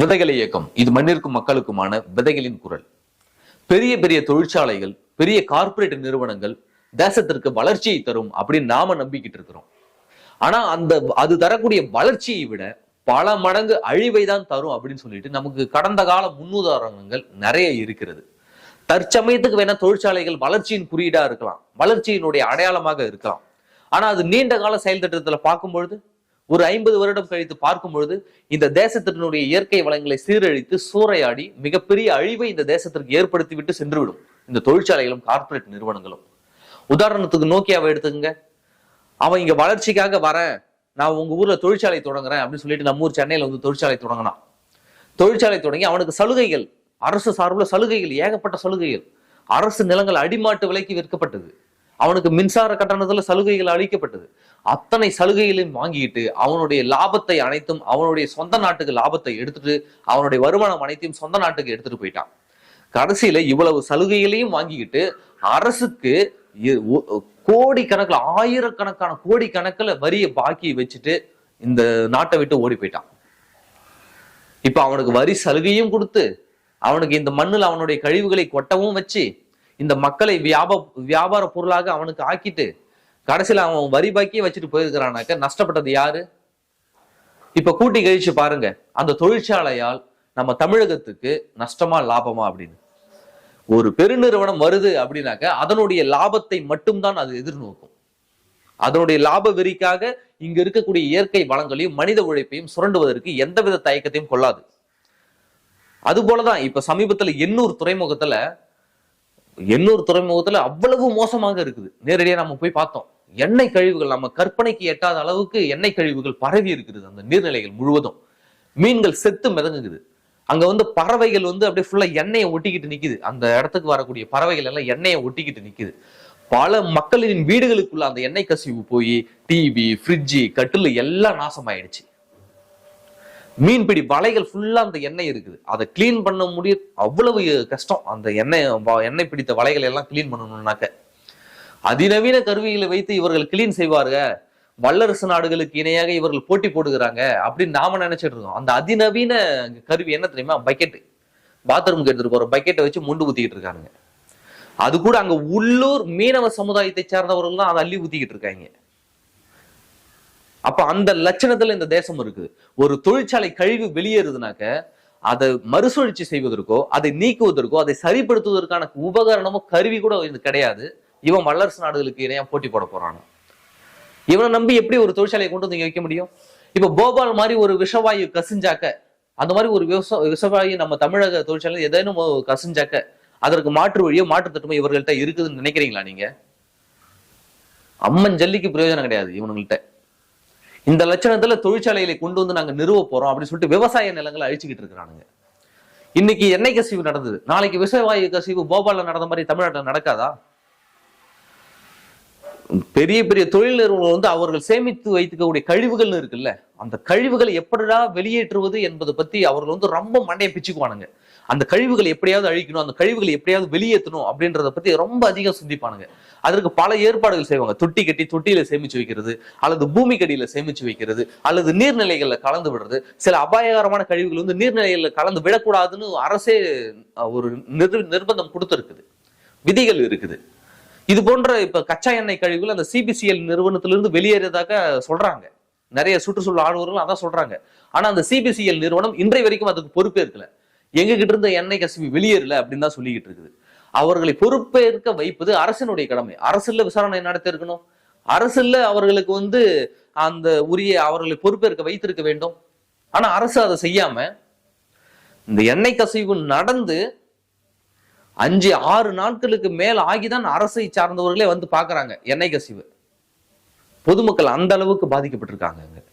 விதைகள் இயக்கம். இது மண்ணிற்கும் மக்களுக்குமான விதைகளின் குரல். பெரிய பெரிய தொழிற்சாலைகள் பெரிய கார்ப்பரேட் நிறுவனங்கள் தேசத்திற்கு வளர்ச்சியை தரும் அப்படின்னு நாம நம்பிக்கிட்டு இருக்கிறோம். ஆனா அந்த அது தரக்கூடிய வளர்ச்சியை விட பல மடங்கு அழிவை தான் தரும் அப்படின்னு சொல்லிட்டு நமக்கு கடந்த கால முன்னுதாரணங்கள் நிறைய இருக்கிறது. தற்சமயத்துக்கு வேணா தொழிற்சாலைகள் வளர்ச்சியின் குறியீடா இருக்கலாம். வளர்ச்சியினுடைய அடையாளமாக இருக்கலாம். ஆனா அது நீண்ட கால செயல் திட்டத்துல பார்க்கும் பொழுது ஒரு ஐம்பது வருடம் கழித்து பார்க்கும் பொழுது இந்த தேசத்தினுடைய இயற்கை வளங்களை சீரழித்து சூறையாடி மிகப்பெரிய அழிவை இந்த தேசத்திற்கு ஏற்படுத்தி விட்டு சென்றுவிடும் இந்த தொழிற்சாலைகளும் கார்ப்பரேட் நிறுவனங்களும். உதாரணத்துக்கு நோக்கியாவை எடுத்துக்கங்க. அவன் இங்க வளர்ச்சிக்காக வரேன் நான் உங்க ஊர்ல தொழிற்சாலை தொடங்குறேன் அப்படின்னு சொல்லிட்டு நம்ம ஊர் சென்னையில வந்து தொழிற்சாலை தொடங்கினான். தொழிற்சாலை தொடங்கி அவனுக்கு சலுகைகள் அரசு சார்பில் சலுகைகள் ஏகப்பட்ட சலுகைகள். அரசு நிலங்கள் அடிமாட்டு விலைக்கு விற்கப்பட்டது. அவனுக்கு மின்சார கட்டணத்துல சலுகைகள் அளிக்கப்பட்டது. அத்தனை சலுகைகளையும் வாங்கிட்டு அவனுடைய லாபத்தை அனைத்தும் அவனுடைய சொந்த நாட்டுக்கு லாபத்தை எடுத்துட்டு அவனுடைய வருமானம் அனைத்தையும் சொந்த நாட்டுக்கு எடுத்துட்டு போயிட்டான். கடைசியில இவ்வளவு சலுகைகளையும் வாங்கிக்கிட்டு அரசுக்கு கோடி கணக்கில் ஆயிரக்கணக்கான கோடி கணக்கில் வரிய பாக்கி வச்சுட்டு இந்த நாட்டை விட்டு ஓடி போயிட்டான். இப்ப அவனுக்கு வரி சலுகையும் கொடுத்து அவனுக்கு இந்த மண்ணில் அவனுடைய கழிவுகளை கொட்டவும் வச்சு இந்த மக்களை வியாப வியாபார பொருளாக அவனுக்கு ஆக்கிட்டு கடைசியில் அவன் வரி பாக்கியே வச்சுட்டு போயிருக்கிறானாக்க நஷ்டப்பட்டது யாரு? இப்ப கூட்டி கழிச்சு பாருங்க. அந்த தொழிற்சாலையால் நம்ம தமிழகத்துக்கு நஷ்டமா லாபமா அப்படின்னு. ஒரு பெருநிறுவனம் வருது அப்படின்னாக்க அதனுடைய லாபத்தை மட்டும்தான் அது எதிர்நோக்கும். அதனுடைய லாப வெறிக்காக இங்க இருக்கக்கூடிய இயற்கை வளங்களையும் மனித உழைப்பையும் சுரண்டுவதற்கு எந்தவித தயக்கத்தையும் கொள்ளாது. அது போலதான் இப்ப சமீபத்துல எண்ணூர் துறைமுகத்துல எண்ணூர் துறைமுகத்துல அவ்வளவு மோசமாக இருக்குது. நேரடியா நம்ம போய் பார்த்தோம். எண்ணெய் கழிவுகள் நம்ம கற்பனைக்கு எட்டாத அளவுக்கு எண்ணெய் கழிவுகள் பரவி இருக்கிறது அந்த நீர்நிலைகள் முழுவதும். மீன்கள் செத்து மிதங்குது. அங்க வந்து பறவைகள் வந்து அப்படியே ஃபுல்லா எண்ணெயை ஒட்டிக்கிட்டு நிக்குது. அந்த இடத்துக்கு வரக்கூடிய பறவைகள் எல்லாம் எண்ணெயை ஒட்டிக்கிட்டு நிக்குது. பல மக்களின் வீடுகளுக்குள்ள அந்த எண்ணெய் கசிவு போய் டிவி ஃப்ரிட்ஜு கட்டில் எல்லாம் நாசமாயிடுச்சு. மீன்பிடி வலைகள் ஃபுல்லா அந்த எண்ணெய் இருக்குது. அதை க்ளீன் பண்ண முடிய அவ்வளவு கஷ்டம். அந்த எண்ணெய் எண்ணெய் பிடித்த வலைகள் எல்லாம் க்ளீன் பண்ணணும்னாக்க. அதிநவீன கருவிகளை வைத்து இவர்கள் கிளீன் செய்வாருங்க. வல்லரசு நாடுகளுக்கு இணையாக இவர்கள் போட்டி போடுகிறாங்க அப்படின்னு நாம நினைச்சிட்டு இருக்கோம். அந்த அதிநவீன கருவி என்ன தெரியுமா? பக்கெட் பாத்ரூம் எடுத்துட்டு போற பக்கெட்டை வச்சு முண்டு ஊத்திக்கிட்டு இருக்காங்க அது கூட அங்க உள்ளூர் மீனவ சமுதாயத்தை சேர்ந்தவர்கள் தான் அதை அள்ளி ஊத்திக்கிட்டு இருக்காங்க. அப்ப அந்த லட்சணத்துல இந்த தேசம் இருக்குது. ஒரு தொழிற்சாலை கழிவு வெளியேறுதுனாக்க அதை மறுசுழற்சி செய்வதற்கோ அதை நீக்குவதற்கோ அதை சரிப்படுத்துவதற்கான உபகரணமோ கருவி கூட இது கிடையாது. இவன் வல்லரசு நாடுகளுக்கு இணையா போட்டி போட போறான்? இவனை நம்பி எப்படி ஒரு தொழிற்சாலையை கொண்டு வந்து இங்க வைக்க முடியும்? இப்ப போபால் மாதிரி ஒரு விஷவாயு கசிஞ்சாக்க அந்த மாதிரி ஒரு விஷ விஷவாயு நம்ம தமிழக தொழிற்சாலை ஏதேனும் கசிஞ்சாக்க அதற்கு மாற்று வழியோ மாற்று இவர்கள்ட்ட இருக்குதுன்னு நினைக்கிறீங்களா நீங்க? அம்மன் ஜல்லிக்கு பிரயோஜனம் கிடையாது இவனுங்கள்ட்ட. இந்த லட்சணத்துல தொழிற்சாலைகளை கொண்டு வந்து நாங்க நிறுவ போறோம் அப்படின்னு சொல்லிட்டு விவசாய நிலங்களை அழிச்சுக்கிட்டு இருக்கிறானுங்க. இன்னைக்கு எண்ணெய் கசிவு நடந்தது? நாளைக்கு விஷவாயு கசிவு போபால்ல நடந்த மாதிரி தமிழ்நாட்டில் நடக்காதா? பெரிய பெரிய தொழில் நிறுவனங்கள் வந்து அவர்கள் சேமித்து வைத்துக்கக்கூடிய கழிவுகள்னு இருக்குல்ல அந்த கழிவுகளை எப்படிடா வெளியேற்றுவது என்பதை பத்தி அவர்கள் வந்து ரொம்ப மண்டையை பிச்சுக்குவானுங்க. அந்த கழிவுகளை எப்படியாவது அழிக்கணும் அந்த கழிவுகளை எப்படியாவது வெளியேற்றணும் அப்படின்றத பத்தி ரொம்ப அதிகம் சிந்திப்பானுங்க. அதற்கு பல ஏற்பாடுகள் செய்வாங்க. தொட்டி கட்டி தொட்டியில சேமிச்சு வைக்கிறது அல்லது பூமி கடியில சேமிச்சு வைக்கிறது அல்லது நீர்நிலைகள்ல கலந்து விடுறது. சில அபாயகரமான கழிவுகள் வந்து நீர்நிலைகள்ல கலந்து விடக்கூடாதுன்னு அரசே ஒரு நிர் நிர்பந்தம் கொடுத்துருக்குது. விதிகள் இருக்குது. இது போன்ற இப்ப கச்சா எண்ணெய் கழிவுகள் அந்த சிபிசிஎல் நிறுவனத்திலிருந்து வெளியேறியதாக சொல்றாங்க. நிறைய சுற்றுச்சூழல் ஆர்வலர்கள் அதான் சொல்றாங்க. ஆனா அந்த சிபிசிஎல் நிறுவனம் இன்றைய வரைக்கும் அதுக்கு பொறுப்பேற்கல எங்க கிட்ட இருந்த எண்ணெய் கசிவு வெளியேறல அப்படின்னு தான் சொல்லிக்கிட்டு இருக்குது. அவர்களை பொறுப்பேற்க வைப்பது அரசினுடைய கடமை. அரசுல விசாரணை நடத்தி இருக்கணும். அரசுல அவர்களுக்கு வந்து அந்த உரிய அவர்களை பொறுப்பேற்க வைத்திருக்க வேண்டும். ஆனா அரசு அதை செய்யாம இந்த எண்ணெய் கசிவு நடந்து அஞ்சு ஆறு நாட்களுக்கு மேல் ஆகிதான் அரசை சார்ந்தவர்களே வந்து பாக்குறாங்க எண்ணெய் கசிவு. பொதுமக்கள் அந்த அளவுக்கு பாதிக்கப்பட்டிருக்காங்க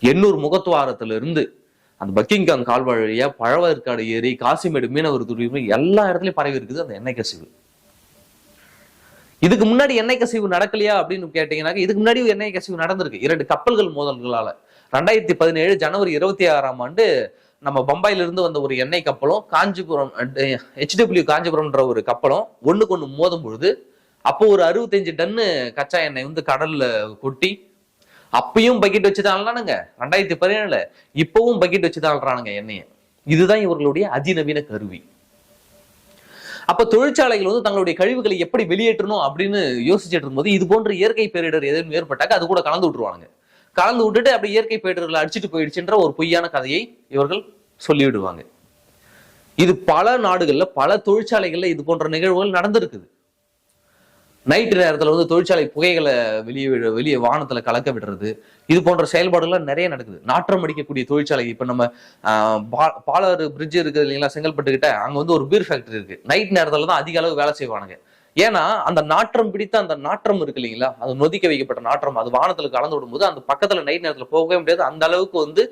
எண்ணூர் முகத்துவாரத்துல இருந்து அந்த பக்கிங்காங் கால்வாய் வழியா பழவேற்காடு ஏரி காசிமேடு மீனவர் துறை எல்லா இடத்துலயும் பரவி இருக்குது அந்த எண்ணெய் கசிவு. இதுக்கு முன்னாடி எண்ணெய் கசிவு நடக்கலையா அப்படின்னு கேட்டீங்கன்னாக்க இதுக்கு முன்னாடி எண்ணெய் கசிவு நடந்திருக்கு. இரண்டு கப்பல்கள் மோதல்களால. ரெண்டாயிரத்தி பதினேழு ஜனவரி இருபத்தி ஆறாம் ஆண்டு நம்ம பம்பாயிலிருந்து வந்த ஒரு எண்ணெய் கப்பலும் காஞ்சிபுரம் ஹெச்டபிள்யூ காஞ்சிபுரம்ன்ற ஒரு கப்பலும் ஒன்றுக்கு ஒன்று மோதும் பொழுது அப்போ ஒரு அறுபத்தஞ்சு டன்னு கச்சா எண்ணெய் வந்து கடல்ல கொட்டி அப்பயும் பக்கெட் வச்சுதான் அள்ளானுங்க ரெண்டாயிரத்தி பதினேழுல இப்பவும் பக்கெட் வச்சுதான் அள்ளுறானுங்க எண்ணெயை. இதுதான் இவர்களுடைய அதிநவீன கருவி. அப்ப தொழிற்சாலைகள் வந்து தங்களுடைய கழிவுகளை எப்படி வெளியேற்றணும் அப்படின்னு யோசிச்சுட்டு இருக்கும்போது இது போன்ற இயற்கை பேரிடர் எதுவும் ஏற்பட்டாக்க அது கூட கலந்து விட்டுருவாங்க கலந்து விட்டுட்டு அப்படி இயற்கை பேரிடர்களை அடிச்சுட்டு போயிடுச்சுன்ற ஒரு பொய்யான கதையை இவர்கள் சொல்லிவிடுவாங்க. இது பல நாடுகள்ல பல தொழிற்சாலைகள்ல இது போன்ற நிகழ்வுகள் நடந்திருக்குது. நைட்டு நேரத்துல வந்து தொழிற்சாலை புகைகளை வெளியே விட- வெளியே வானத்துல கலக்க விடுறது இது போன்ற செயல்பாடுகள்லாம் நிறைய நடக்குது. நாற்றம் அடிக்கக்கூடிய தொழிற்சாலை இப்ப நம்ம ஆஹ், பா- பாலாறு பிரிட்ஜ் இருக்குது இல்லைங்களா செங்கல்பட்டுக்கிட்ட அங்கே அங்க வந்து ஒரு பீர் ஃபேக்டரி இருக்கு. நைட் நேரத்தில் தான் அதிக அளவு வேலை செய்வானுங்க. ஏன்னா அந்த நாற்றம் பிடித்த அந்த நாற்றம் இருக்கு இல்லைங்களா? அது நொதிக்க வைக்கப்பட்ட நாற்றம் அது வானத்துல கலந்து விடும்போது அந்த பக்கத்துல நைட் நேரத்துல போகவே முடியாது. அந்த அளவுக்கு வந்து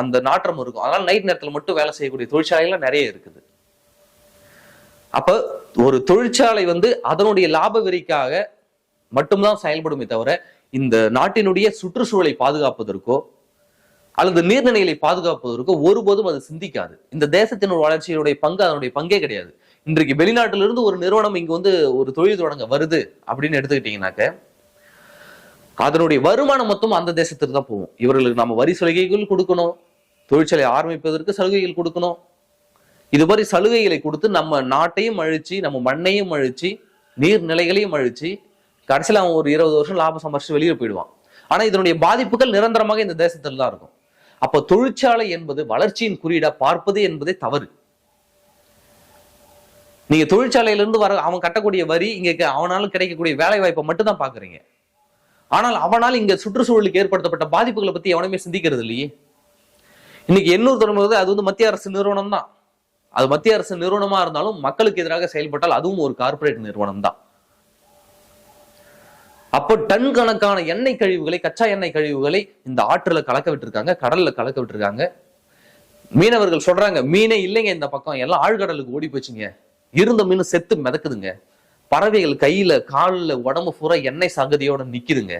அந்த நாற்றம் இருக்கும். அதனால நைட் நேரத்துல மட்டும் வேலை செய்யக்கூடிய தொழிற்சாலைகள்லாம் நிறைய இருக்குது. அப்ப ஒரு தொழிற்சாலை வந்து அதனுடைய லாப வெறிக்காக மட்டும்தான் செயல்படுமே தவிர இந்த நாட்டினுடைய சுற்றுச்சூழலை பாதுகாப்பதற்கோ அல்லது நீர்நிலைகளை பாதுகாப்பதற்கோ ஒருபோதும் அது சிந்திக்காது. இந்த தேசத்தினுடைய வளர்ச்சியினுடைய பங்கு அதனுடைய பங்கே கிடையாது. இன்றைக்கு வெளிநாட்டிலிருந்து ஒரு நிறுவனம் இங்க வந்து ஒரு தொழில் தொடங்க வருது அப்படின்னு எடுத்துக்கிட்டீங்கன்னாக்க அதனுடைய வருமானம் மொத்தம் அந்த தேசத்துக்கு தான் போகும். இவர்களுக்கு நம்ம வரி சலுகைகள் கொடுக்கணும் தொழிற்சாலை ஆரம்பிப்பதற்கு சலுகைகள் கொடுக்கணும். இது மாதிரி சலுகைகளை கொடுத்து நம்ம நாட்டையும் அழிச்சு நம்ம மண்ணையும் அழிச்சு நீர்நிலைகளையும் அழிச்சு கடைசியில் அவன் ஒரு இருபது வருஷம் லாபம் சம்பாரிச்சு வெளியே போயிடுவான். ஆனால் இதனுடைய பாதிப்புகள் நிரந்தரமாக இந்த தேசத்தில் தான் இருக்கும். அப்போ தொழிற்சாலை என்பது வளர்ச்சியின் குறியீடா பார்ப்பது என்பதே தவறு. நீங்க தொழிற்சாலையிலிருந்து வர அவன் கட்டக்கூடிய வரி இங்க அவனாலும் கிடைக்கக்கூடிய வேலை வாய்ப்பை மட்டும் தான் பாக்குறீங்க ஆனால் அவனால் இங்க சுற்றுச்சூழலுக்கு ஏற்படுத்தப்பட்ட பாதிப்புகளை பத்தி எவனுமே சிந்திக்கிறது இல்லையே. இன்னைக்கு எண்ணூர் தொடங்கும்போது அது வந்து மத்திய அரசு நிறுவனம் தான் அது மத்திய அரசு நிறுவனமா இருந்தாலும் மக்களுக்கு எதிராக செயல்பட்டால் அதுவும் ஒரு கார்ப்பரேட் நிறுவனம் தான் அப்போ டன் கணக்கான எண்ணெய் கழிவுகளை கச்சா எண்ணெய் கழிவுகளை இந்த ஆற்றுல கலக்க விட்டுருக்காங்க கடல்ல கலக்க விட்டுருக்காங்க. மீனவர்கள் சொல்றாங்க மீனே இல்லைங்க இந்த பக்கம். எல்லாம் ஆழ்கடலுக்கு ஓடி போச்சுங்க. இருந்த மீன் செத்து மிதக்குதுங்க. பறவைகள் கையில காலில் உடம்பு பூரா எண்ணெய் சகதியோட நிக்குதுங்க.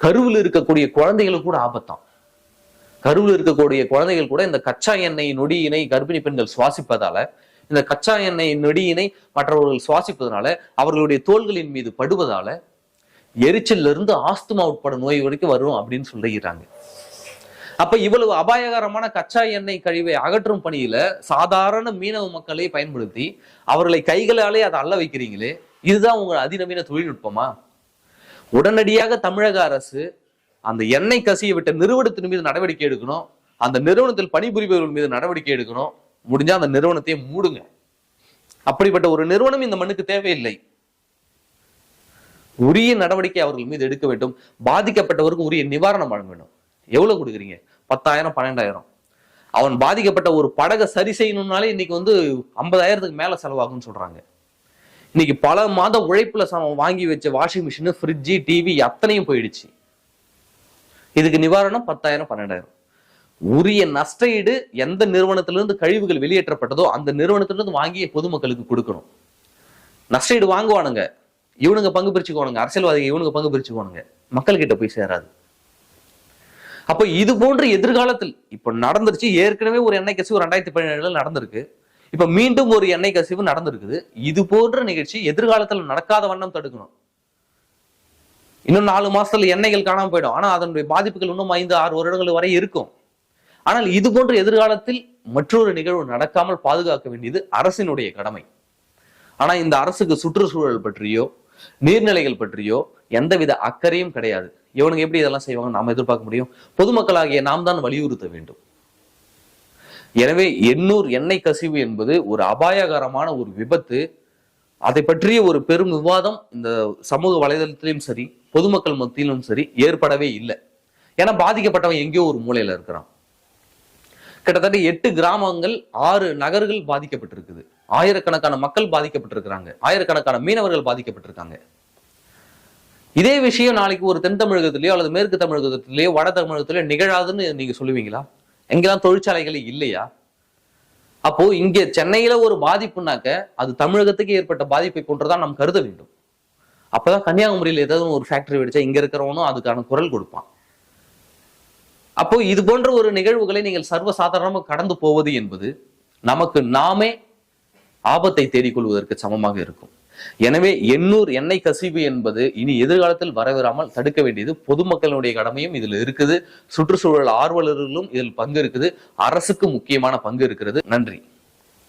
கருவில் இருக்கக்கூடிய குழந்தைகளுக்கு கூட ஆபத்தாம். கருவில் இருக்கக்கூடிய குழந்தைகள் கூட இந்த கச்சா எண்ணெய் நொடியினை கர்ப்பிணி பெண்கள் சுவாசிப்பதால இந்த கச்சா எண்ணெய் நொடியினை மற்றவர்கள் சுவாசிப்பதனால அவர்களுடைய தோள்களின் மீது படுவதால எரிச்சல்ல இருந்து ஆஸ்துமா உட்பட நோய் வரைக்கும் வரும் அப்படின்னு சொல்லிக்கிறாங்க அப்ப இவ்வளவு அபாயகரமான கச்சா எண்ணெய் கழிவை அகற்றும் பணியில சாதாரண மீனவ மக்களை பயன்படுத்தி அவர்களை கைகளாலே அதை அள்ள வைக்கிறீங்களே? இதுதான் உங்க அதிநவீன தொழில்நுட்பமா? உடனடியாக தமிழக அரசு அந்த எண்ணெய் கசிய விட்ட நிறுவனத்தின் மீது நடவடிக்கை எடுக்கணும். அந்த நிறுவனத்தில் பணிபுரிபவர்கள் மீது நடவடிக்கை எடுக்கணும். முடிஞ்சா அந்த நிறுவனத்தை மூடுங்க. அப்படிப்பட்ட ஒரு நிறுவனம் இந்த மண்ணுக்கு தேவையில்லை. உரிய நடவடிக்கை அவர்கள் மீது எடுக்க வேண்டும். பாதிக்கப்பட்டவருக்கு உரிய நிவாரணம் வழங்க வேண்டும் எவ்வளவு கொடுக்குறீங்க? பத்தாயிரம் பன்னெண்டாயிரம். அவன் பாதிக்கப்பட்ட ஒரு படகை சரி செய்யணும்னாலே இன்னைக்கு வந்து ஐம்பதாயிரத்துக்கு மேல செலவாகும்னு சொல்றாங்க. இன்னைக்கு பல மாத உழைப்புல வாங்கி வச்ச வாஷிங் மிஷின் ஃப்ரிட்ஜு டிவி அத்தனையும் போயிடுச்சு. இதுக்கு நிவாரணம் பத்தாயிரம் பன்னெண்டாயிரம். உரிய நஷ்டஈடு எந்த நிறுவனத்திலிருந்து கழிவுகள் வெளியேற்றப்பட்டதோ அந்த நிறுவனத்திலிருந்து வாங்கி பொதுமக்களுக்கு கொடுக்கணும். நஷ்டஈடு வாங்குவானுங்க. இவனுங்க பங்கு பிரிச்சுக்கோனுங்க அரசியல்வாதிகள் இவனுங்க பங்கு பிரிச்சுக்கோனுங்க மக்கள் கிட்ட போய் சேராது. அப்போ இது போன்ற எதிர்காலத்தில் இப்போ நடந்துருச்சு ஏற்கனவே ஒரு எண்ணெய் கசிவு ரெண்டாயிரத்தி பதினேழுல நடந்திருக்கு. இப்ப மீண்டும் ஒரு எண்ணெய் கசிவு நடந்திருக்குது. இது போன்ற நிகழ்ச்சி எதிர்காலத்தில் நடக்காத வண்ணம் தடுக்கணும். இன்னும் நாலு மாசத்துல எண்ணெய்கள் காணாம போயிடும். ஆனா அதனுடைய பாதிப்புகள் இன்னும் ஐந்து ஆறு வருடங்கள் வரை இருக்கும். ஆனால் இது போன்ற எதிர்காலத்தில் மற்றொரு நிகழ்வு நடக்காமல் பாதுகாக்க வேண்டியது அரசினுடைய கடமை. ஆனா இந்த அரசுக்கு சுற்றுச்சூழல் பற்றியோ நீர்நிலைகள் பற்றியோ எந்தவித அக்கறையும் கிடையாது. இவனுங்க எப்படி இதெல்லாம் செய்வாங்க நாம எதிர்பார்க்க முடியும்? பொதுமக்களாகிய நாம் தான் வலியுறுத்த வேண்டும். எனவே எண்ணூர் எண்ணெய் கசிவு என்பது ஒரு அபாயகரமான ஒரு விபத்து. அதை பற்றிய ஒரு பெரும் விவாதம் இந்த சமூக வலைதளத்திலும் சரி பொதுமக்கள் மத்தியிலும் சரி ஏற்படவே இல்லை. ஏன்னா பாதிக்கப்பட்டவன் எங்கேயோ ஒரு மூலையில இருக்கிறான். கிட்டத்தட்ட எட்டு கிராமங்கள் ஆறு நகர்கள் பாதிக்கப்பட்டிருக்குது. ஆயிரக்கணக்கான மக்கள் பாதிக்கப்பட்டிருக்கிறாங்க. ஆயிரக்கணக்கான மீனவர்கள் பாதிக்கப்பட்டிருக்காங்க. இதே விஷயம் நாளைக்கு ஒரு தென் தமிழகத்திலேயோ அல்லது மேற்கு தமிழகத்திலேயோ வட தமிழகத்திலேயோ நிகழாதுன்னு நீங்க சொல்லுவீங்களா? எங்கெல்லாம் தொழிற்சாலைகள் இல்லையா? அப்போ இங்க சென்னையில ஒரு பாதிப்புனாக்க அது தமிழகத்துக்கு ஏற்பட்ட பாதிப்பை போன்றுதான் நாம் கருத வேண்டும். அப்பதான் கன்னியாகுமரியில் ஏதாவது ஒரு ஃபேக்டரி வெடிச்சா இங்க இருக்கிறவனும் அதுக்கான குரல் கொடுப்பான். அப்போ இது போன்ற ஒரு நிகழ்வுகளை நீங்கள் சர்வசாதாரணமாக கடந்து போவது என்பது நமக்கு நாமே ஆபத்தை தேடிக்கொள்வதற்கு சமமாக இருக்கும். எனவே எண்ணூர் எண்ணெய் கசிவு என்பது இனி எதிர்காலத்தில் வரவிடாமல் தடுக்க வேண்டியது பொதுமக்களுடைய கடமையும் இதில் இருக்குது. சுற்றுச்சூழல் ஆர்வலர்களும் இதில் பங்கு இருக்குது அரசுக்கு முக்கியமான பங்கு இருக்கிறது. நன்றி.